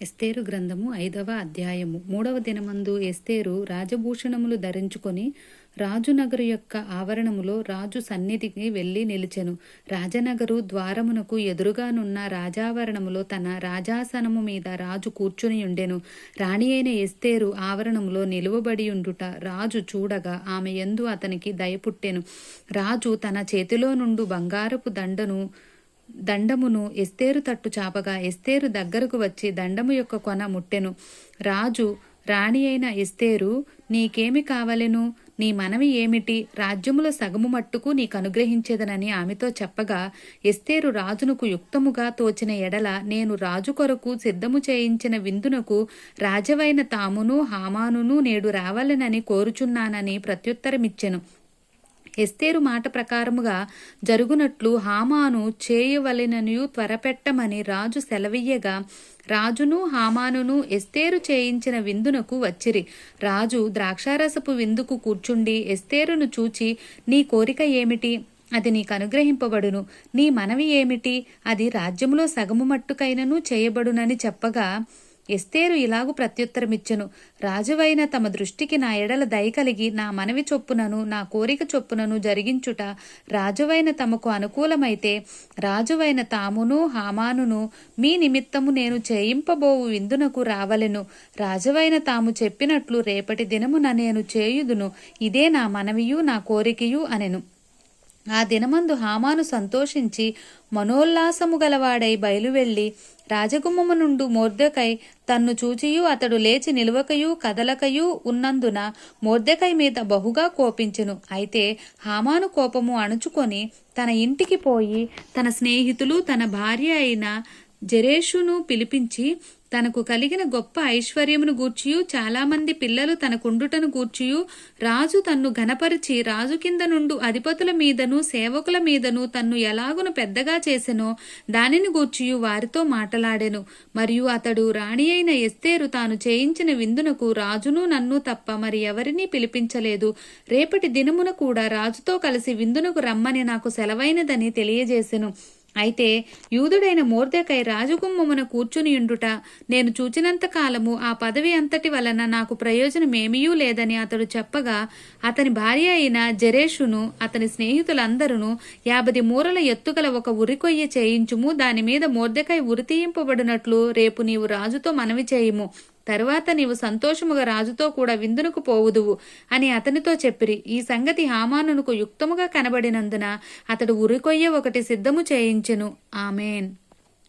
ఎస్తేరు గ్రంథము ఐదవ అధ్యాయము. మూడవ దినమందు ఎస్తేరు రాజభూషణములు ధరించుకొని రాజునగరు యొక్క ఆవరణములో రాజు సన్నిధికి వెళ్ళి నిలిచెను. రాజనగరు ద్వారమునకు ఎదురుగానున్న రాజావరణములో తన రాజాసనము మీద రాజు కూర్చుని ఉండెను రాణి అయిన ఎస్తేరు ఆవరణములో నిలువబడి ఉండుట రాజు చూడగా ఆమె ఎందు అతనికి దయపుట్టెను. రాజు తన చేతిలో నుండు బంగారపు దండను దండమును ఎస్తేరు తట్టు చాపగా ఎస్తేరు దగ్గరకు వచ్చి దండము యొక్క కొన ముట్టెను. రాజు రాణి అయిన ఎస్తేరు నీకేమి కావలెను? నీ మనవి ఏమిటి? రాజ్యములో సగము మట్టుకు నీకు అనుగ్రహించేదనని ఆమెతో చెప్పగా ఎస్తేరు రాజునకు యుక్తముగా తోచిన ఎడల నేను రాజు కొరకు సిద్ధము చేయించిన విందునకు రాజవైన తామును హామానును నేడు రావాలనని కోరుచున్నానని ప్రత్యుత్తరమిచ్చెను. ఎస్తేరు మాట ప్రకారముగా జరుగునట్లు హామాను చేయవలెననియు త్వరపెట్టమని రాజు సెలవియ్యగా రాజును హామానును ఎస్తేరు చేయించిన విందునకు వచ్చిరి. రాజు ద్రాక్షారసపు విందుకు కూర్చుండి ఎస్తేరును చూచి నీ కోరిక ఏమిటి? అది నీకు అనుగ్రహింపబడును. నీ మనవి ఏమిటి? అది రాజ్యములో సగము మట్టుకైనను చేయబడునని చెప్పగా ఎస్తేరు ఇలాగు ప్రత్యుత్తరమిచ్చెను. రాజువైన తమ దృష్టికి నా ఎడల దయ కలిగి నా మనవి చొప్పునను నా కోరిక చొప్పునను జరిగించుట రాజువైన తమకు అనుకూలమైతే రాజువైన తామును హామానును మీ నిమిత్తము నేను చేయింపబోవు విందునకు రావలెను. రాజువైన తాము చెప్పినట్లు రేపటి దినమున నేను చేయుదును. ఇదే నా మనవియు నా కోరికయు అనెను. ఆ దినమందు హామాను సంతోషించి మనోల్లాసము గలవాడై బయలువెళ్ళి రాజగుమ్మము నుండు మోర్దెకై తన్ను చూచియు అతడు లేచి నిలువకయు కదలకయు ఉన్నందున మోర్దెకై మీద బహుగా కోపించెను. అయితే హామాను కోపము అణుచుకొని తన ఇంటికి పోయి తన స్నేహితులు తన భార్య అయిన జరేషును పిలిపించి తనకు కలిగిన గొప్ప ఐశ్వర్యమును గూర్చియు చాలామంది పిల్లలు తనకుండుటను గూర్చియు రాజు తన్ను ఘనపరిచి రాజు కింద నుండు అధిపతుల మీదను సేవకుల మీదను తన్ను ఎలాగును పెద్దగా చేసెనో దానిని గూర్చియు వారితో మాటలాడెను. మరియు అతడు రాణి అయిన ఎస్తేరు తాను చేయించిన విందునకు రాజును నన్ను తప్ప మరి ఎవరినీ పిలిపించలేదు. రేపటి దినమున కూడా రాజుతో కలిసి విందునకు రమ్మని నాకు సెలవైనదని తెలియజేసెను. అయితే యూదుడైన మోర్దెకై రాజగుమ్మమున కూర్చునియుండుట నేను చూచినంత కాలము ఆ పదవి అంతటి వలన నాకు ప్రయోజనమేమీయూ లేదని అతడు చెప్పగా అతని భార్య అయిన జరేషును అతని స్నేహితులందరూ యాభై మూరల ఎత్తుగల ఒక ఉరికొయ్య చేయించుము దాని మీద మోర్దెకై ఉరితీయింపబడినట్లు రేపు నీవు రాజుతో మనవి చేయుము. తరువాత నీవు సంతోషముగా రాజుతో కూడా విందునకు పోవుదువు అని అతనితో చెప్పిరి. ఈ సంగతి హామానునకు యుక్తముగా కనబడినందున అతడు ఉరికొయ్య ఒకటి సిద్ధము చేయించెను. ఆమెన్.